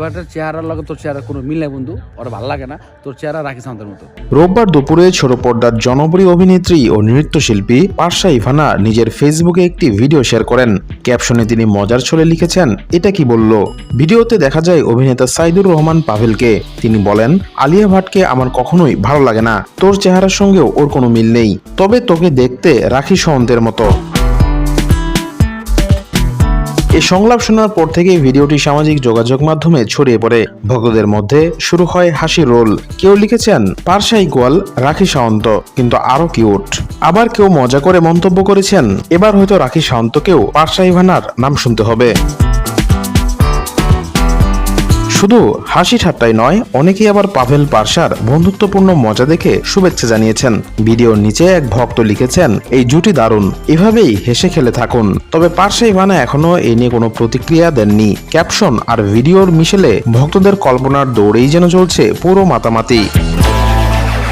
ভাটের চেহারার লগে তোর কোনো মিল নাই বন্ধু, ওর ভালো লাগে না, তোর চেহারা রাখি সান্তের মতো। রোববার দুপুরে ছোট পর্দার জনপ্রিয় অভিনেত্রী ও নৃত্যশিল্পী পার্সা ইভানা নিজের ফেসবুকে একটি ভিডিও শেয়ার করেন। ক্যাপশনে তিনি মজার ছলে লিখেছেন, এটা কি বলল? ভিডিওতে দেখা যায় অভিনেতা সাইদুর রহমান পাভেলকে। তিনি বলেন, আলিয়া ভাটকে আমার কখনোই ভালো লাগে না। তোর চেহারার সঙ্গেও ওর কোনো মিল নেই। তবে তোকে দেখতে রাখি সন্তের মতো। এই সংলাপ শোনার পর থেকেই ভিডিওটি সামাজিক যোগাযোগ মাধ্যমে ছড়িয়ে পড়ে। ভক্তদের মধ্যে শুরু হয় হাসি রোল। কেউ লিখেছেন পারসা গোয়াল, রাখি সাওন্ত কিন্তু আরও কিউট। আবার কেউ মজা করে মন্তব্য করেছেন, এবার হয়তো রাখি সাওন্তকেও পারসা ইভানার নাম শুনতে হবে। শুধু হাসি ঠাট্টাই নয়, অনেকেই আবার পাভেল পার্সার বন্ধুত্বপূর্ণ মজা দেখে শুভেচ্ছা জানিয়েছেন। ভিডিওর নিচে এক ভক্ত লিখেছেন, এই জুটি দারুণ, এভাবেই হেসে খেলে থাকুন। তবে পার্সা ইভানা এখনও এ নিয়ে কোনো প্রতিক্রিয়া দেননি। ক্যাপশন আর ভিডিওর মিশেলে ভক্তদের কল্পনার দৌড়েই যেন চলছে পুরো মাতামাতি।